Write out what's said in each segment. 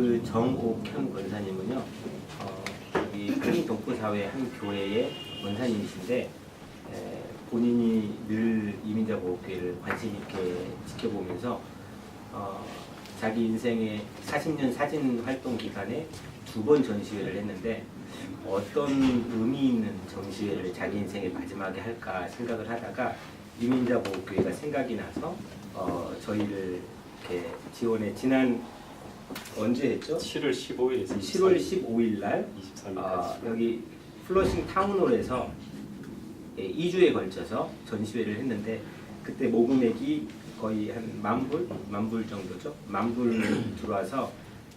그 정옥현 권사님은요, 어, 여기 한인 동포사회 한 교회의 원사님이신데 에, 본인이 늘 이민자 보호교회를 관심 있게 지켜보면서 어, 자기 인생의 40년 사진 활동 기간에 두 번 전시회를 했는데 어떤 의미 있는 전시회를 자기 인생의 마지막에 할까 생각을 하다가 이민자 보호교회가 생각이 나서 어, 저희를 이렇게 지원해 지난 언제 했죠? 7월 15일에서 7월 15일 날 23일까지 아, 여기 플러싱 타운홀에서 2주에 걸쳐서 전시회를 했는데 그때 모금액이 거의 한 만불, 만불 정도죠. 만불 들어와서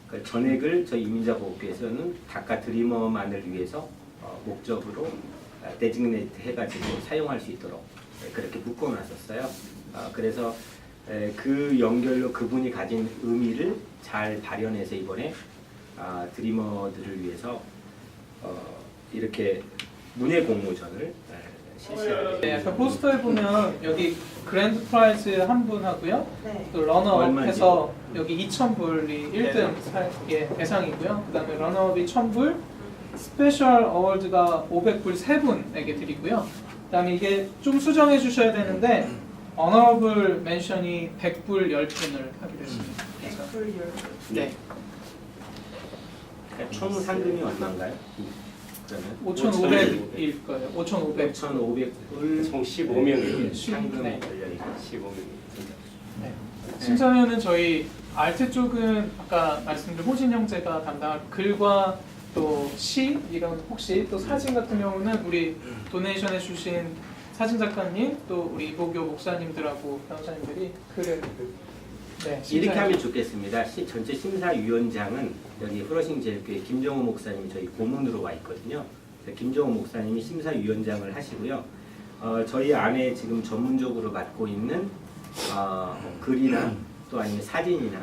그 전액을 저희 이민자보호교에서는 다카 드리머만을 위해서 어, 목적으로 데지그네이트 해가지고 사용할 수 있도록 네, 그렇게 묶어놨었어요. 아, 그래서 에, 그 연결로 그분이 가진 의미를 잘 발현해서 이번에 아, 드리머들을 위해서 어, 이렇게 문예 공모전을 에, 실시하게 네, 약간 포스터에 보면 여기 그랜드 프라이즈 한 분 하고요. 네. 또 러너업 얼마인지? 해서 여기 2,000불이 1등 살, 예, 대상이고요. 그 다음에 러너업이 1,000불, 스페셜 어워드가 500불 세 분에게 드리고요. 그 다음에 이게 좀 수정해 주셔야 되는데 어너블 멘션이 100불 10분을 하기로 했습니다. 그래서. 네, 그러니까 총 상금이 얼마인가요? 그러면 5,500일 거예요. 5,500. 5,500불 총 15명이 상금이 네. 걸려 있고 15명이 네. 심사위원은 저희 알트 쪽은 아까 말씀드린 호진 형제가 담당할 글과 또 시 이런 혹시 또 사진 같은 경우는 우리 도네이션 해 주신 사진 작가님 또 우리 이보교 목사님들하고 변호사님들이 글을 네, 이렇게 하면 좋겠습니다. 시- 전체 심사위원장은 여기 프로싱 제일교회 김정호 목사님이 저희 고문으로 와 있거든요. 김정호 목사님이 심사위원장을 하시고요. 어, 저희 안에 지금 전문적으로 맡고 있는 어, 뭐 글이나 또 아니면 사진이나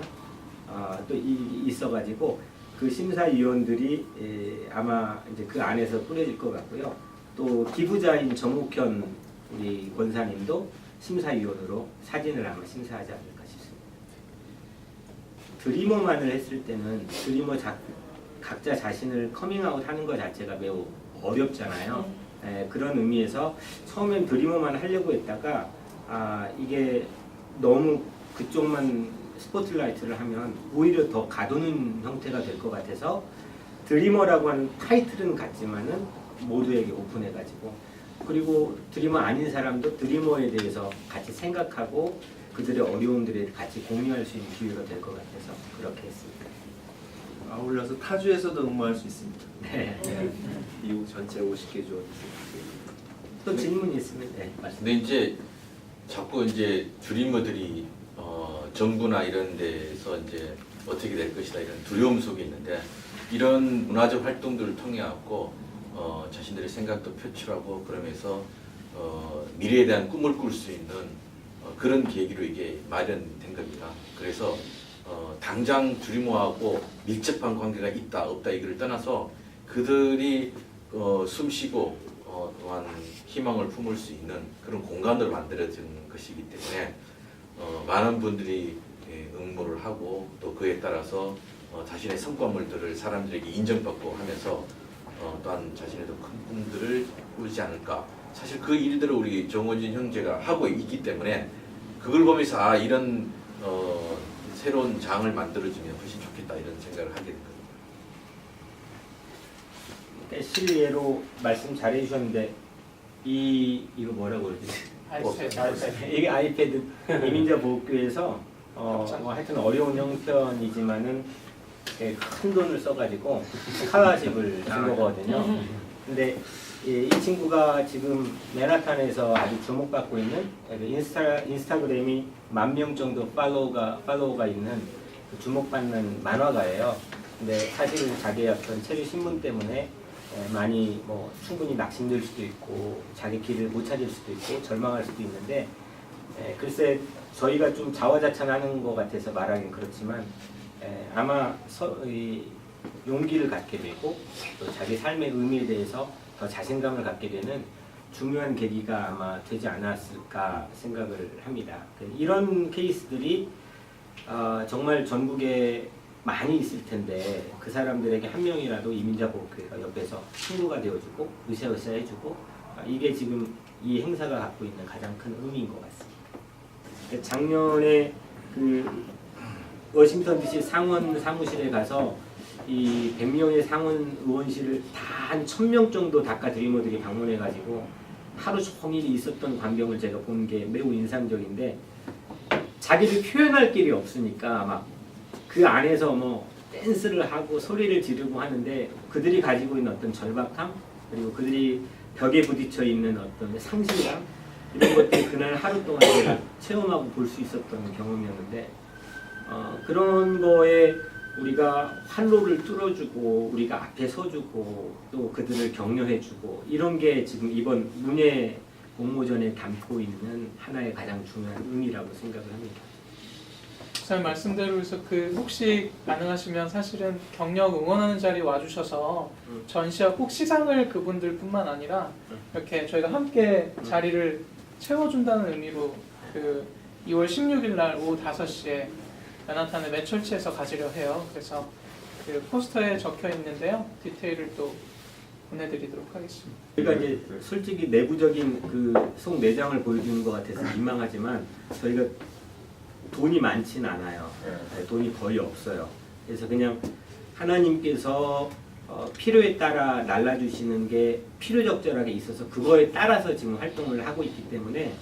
어, 또 이, 있어가지고 그 심사위원들이 에, 아마 이제 그 안에서 꾸려질 것 같고요. 또 기부자인 정욱현 우리 권사님도 심사위원으로 사진을 아마 심사하지 않을까 싶습니다. 드리머만을 했을 때는 드리머 자, 각자 자신을 커밍아웃 하는 것 자체가 매우 어렵잖아요. 에, 그런 의미에서 처음엔 드리머만 하려고 했다가 아, 이게 너무 그쪽만 스포트라이트를 하면 오히려 더 가두는 형태가 될 것 같아서 드리머라고 하는 타이틀은 같지만은 모두에게 오픈해가지고 그리고 드리머 아닌 사람도 드리머에 대해서 같이 생각하고 그들의 어려움들을 같이 공유할 수 있는 기회가 될 것 같아서 그렇게 했습니다. 아울러서 타주에서도 응모할 수 있습니다. 네. 미국 전체 50개 조. 또 질문이 있으면 네, 말씀. 근데 이제 자꾸 이제 드리머들이 어, 정부나 이런 데서 이제 어떻게 될 것이다 이런 두려움 속에 있는데 이런 문화적 활동들을 통해 갖고 어, 자신들의 생각도 표출하고 그러면서 어, 미래에 대한 꿈을 꿀 수 있는 어, 그런 계기로 이게 마련된 겁니다. 그래서 어, 당장 드리머하고 밀접한 관계가 있다 없다 이거를 떠나서 그들이 어, 숨쉬고 어, 또한 희망을 품을 수 있는 그런 공간으로 만들어진 것이기 때문에 어, 많은 분들이 예, 응모를 하고 또 그에 따라서 어, 자신의 성과물들을 사람들에게 인정받고 하면서 어, 또한 자신의 더큰 꿈들을 꾸지 않을까. 사실 그 일들을 우리 정원진 형제가 하고 있기 때문에 그걸 보면서 아 이런 어, 새로운 장을 만들어주면 훨씬 좋겠다 이런 생각을 하게 된 겁니다. 그러니까 실례로 말씀 잘 해 주셨는데 이 이거 뭐라고 그러지? 아이패드. 아이패드. 이게 아이패드 이민자 보호교에서 어. 뭐 하여튼 어려운 형편이지만은 예, 큰 돈을 써가지고 스칼라십을 준 거거든요. 근데 이, 이 친구가 지금 맨하탄에서 아주 주목받고 있는 그 인스타 인스타그램이 만 명 정도 팔로우가 팔로우가 있는 그 주목받는 만화가예요. 근데 사실은 자기의 어떤 체류 신문 때문에 에, 많이 뭐 충분히 낙심될 수도 있고 자기 길을 못 찾을 수도 있고 절망할 수도 있는데 에, 글쎄 저희가 좀 자화자찬하는 것 같아서 말하긴 그렇지만 에, 아마 서, 이, 용기를 갖게 되고 또 자기 삶의 의미에 대해서 더 자신감을 갖게 되는 중요한 계기가 아마 되지 않았을까 생각을 합니다. 이런 케이스들이 어, 정말 전국에 많이 있을 텐데 그 사람들에게 한 명이라도 이민자 보호교회가 옆에서 친구가 되어주고 으쌰으쌰 해주고 아, 이게 지금 이 행사가 갖고 있는 가장 큰 의미인 것 같습니다. 그 작년에 그 워싱턴 DC 상원 사무실에 가서 이 100명의 상원 의원실을 다 한 1000명 정도 다카 드리머들이 방문해 가지고 하루 종일 있었던 광경을 제가 본 게 매우 인상적인데 자기를 표현할 길이 없으니까 막 그 안에서 뭐 댄스를 하고 소리를 지르고 하는데 그들이 가지고 있는 어떤 절박함 그리고 그들이 벽에 부딪혀 있는 어떤 상실감 이런 것들이 그날 하루 동안 체험하고 볼 수 있었던 경험이었는데 어, 그런 거에 우리가 활로를 뚫어주고 우리가 앞에 서주고 또 그들을 격려해주고 이런 게 지금 이번 문예 공모전에 담고 있는 하나의 가장 중요한 의미라고 생각을 합니다. 잘 말씀대로 해서 그 혹시 가능하시면 사실은 경력 응원하는 자리 와주셔서 음. 전시와 꼭 시상을 그분들뿐만 아니라 음. 이렇게 저희가 함께 자리를 채워준다는 의미로 그 2월 16일 날 오후 5시에 맨하탄의 매철치에서 가지려 해요. 그래서 그 포스터에 적혀 있는데요. 디테일을 또 보내드리도록 하겠습니다. 우리가 이제 솔직히 내부적인 그 속 내장을 보여주는 것 같아서 민망하지만 저희가 돈이 많진 않아요. 네, 돈이 거의 없어요. 그래서 그냥 하나님께서 어, 필요에 따라 날라주시는 게 필요적절하게 있어서 그거에 따라서 지금 활동을 하고 있기 때문에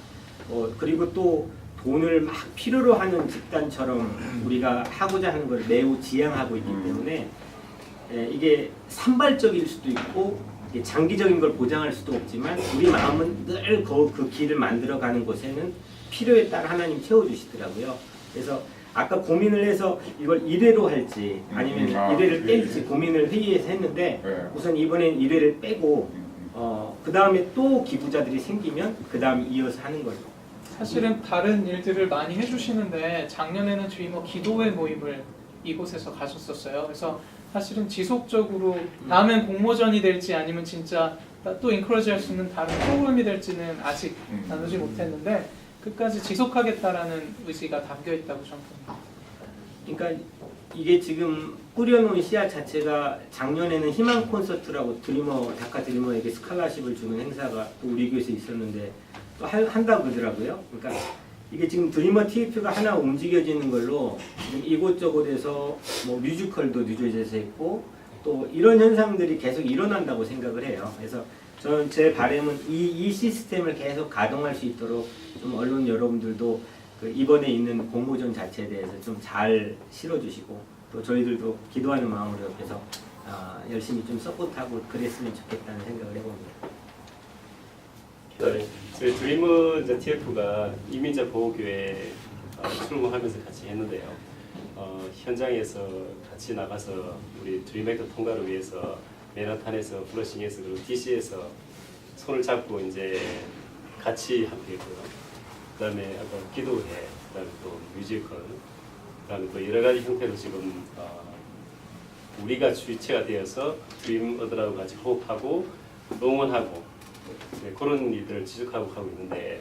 어, 그리고 또 돈을 막 필요로 하는 집단처럼 우리가 하고자 하는 걸 매우 지향하고 있기 때문에 예, 이게 산발적일 수도 있고 이게 장기적인 걸 보장할 수도 없지만 우리 마음은 늘그 길을 만들어가는 곳에는 필요에 따라 하나님 채워주시더라고요. 그래서 아까 고민을 해서 이걸 1회로 할지 아니면 음, 아, 1회를 예, 뺄지 예. 고민을 회의에서 했는데 네. 우선 이번엔 1회를 빼고 어, 그 다음에 또 기부자들이 생기면 그 다음 이어서 하는 걸로. 사실은 다른 일들을 많이 해주시는데 작년에는 드리머 기도회 모임을 이곳에서 가셨었어요. 그래서 사실은 지속적으로 다음엔 공모전이 될지 아니면 진짜 또 인크로지 할 수 있는 다른 프로그램이 될지는 아직 음. 나누지 못했는데 끝까지 지속하겠다라는 의지가 담겨 있다고 저는 봅니다. 그러니까 이게 지금 꾸려놓은 씨앗 자체가 작년에는 희망 콘서트라고 드리머 다카 드리머에게 스칼라십을 주는 행사가 또 우리 교회에서 있었는데 또 할- 한다고 그러더라고요. 그러니까 이게 지금 드리머 TF가 하나 움직여지는 걸로 지금 이곳저곳에서 뭐 뮤지컬도 뉴저지에서 했고 또 이런 현상들이 계속 일어난다고 생각을 해요. 그래서 저는 제 바람은 이, 이 시스템을 계속 가동할 수 있도록 좀 언론 여러분들도 그 이번에 있는 공모전 자체에 대해서 좀 잘 실어주시고 또 저희들도 기도하는 마음으로 옆에서 아, 열심히 좀 서포트하고 그랬으면 좋겠다는 생각을 해봅니다. 네, 저희 드리머 이제 TF가 이민자 보호교회 어, 출무하면서 같이 했는데요. 어, 현장에서 같이 나가서 우리 드림액터 통과를 위해서 맨하탄에서 플러싱에서 그리고 DC에서 손을 잡고 이제 같이 함께 했고요. 그다음에 아까 기도회, 그다음에 또 뮤지컬, 그다음에 또 여러 가지 형태로 지금 어, 우리가 주체가 되어서 드림 어드라고 같이 호흡하고 응원하고 네, 그런 일들을 지속하고 하고 있는데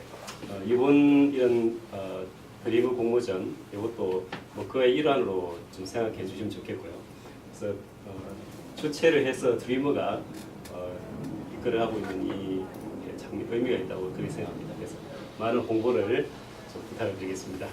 어, 이번 이런 어, 드리브 공모전 이것도 뭐 그의 일환으로 좀 생각해 주시면 좋겠고요. 그래서 어, 주체를 해서 드리머가 어, 이끌어가고 있는 이 장미 의미가 있다고 그렇게 생각합니다. 그래서 많은 홍보를 좀 부탁을 드리겠습니다.